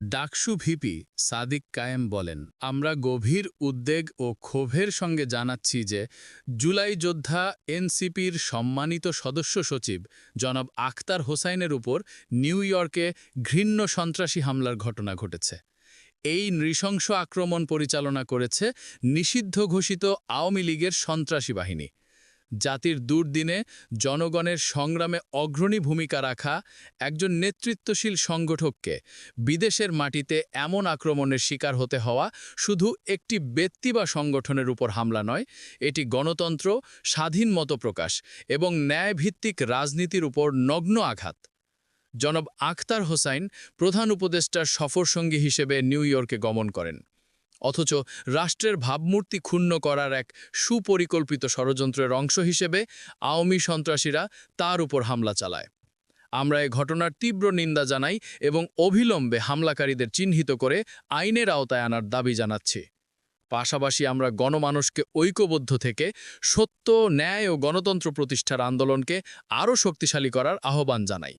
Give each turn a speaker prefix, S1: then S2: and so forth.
S1: DUCSU VP Sadiq কায়েম বলেন, আমরা গভীর উদ্বেগ ও ক্ষোভের সঙ্গে জানাচ্ছি যে জুলাই যোদ্ধা এনসিপির সম্মানিত সদস্য সচিব জনাব আখতার হোসাইনের উপর নিউ ইয়র্কে ঘৃণ্য সন্ত্রাসী হামলার ঘটনা ঘটেছে। এই নৃশংস আক্রমণ পরিচালনা করেছে নিষিদ্ধ ঘোষিত আওয়ামী লীগের সন্ত্রাসী বাহিনী। জাতির দুর্দিনে জনগণের সংগ্রামে অগ্রণী ভূমিকা রাখা একজন নেতৃত্বশীল সংগঠককে বিদেশের মাটিতে এমন আক্রমণের শিকার হতে হওয়া শুধু একটি ব্যক্তি বা সংগঠনের উপর হামলা নয়, এটি গণতন্ত্র, স্বাধীন মতপ্রকাশ এবং ন্যায়ভিত্তিক রাজনীতির উপর নগ্ন আঘাত। জনব আখতার হোসাইন প্রধান উপদেষ্টার সফরসঙ্গী হিসেবে নিউ ইয়র্কে গমন করেন। অথচ রাষ্ট্রের ভাবমূর্তি ক্ষুণ্ণ করার এক সুপরিকল্পিত ষড়যন্ত্রের অংশ হিসেবে আওয়ামী সন্ত্রাসীরা তার উপর হামলা চালায়। আমরা এ ঘটনার তীব্র নিন্দা জানাই এবং অবিলম্বে হামলাকারীদের চিহ্নিত করে আইনের আওতায় আনার দাবি জানাচ্ছি। পাশাপাশি আমরা গণমানুষকে ঐক্যবদ্ধ থেকে সত্য, ন্যায় ও গণতন্ত্র প্রতিষ্ঠার আন্দোলনকে আরও শক্তিশালী করার আহ্বান জানাই।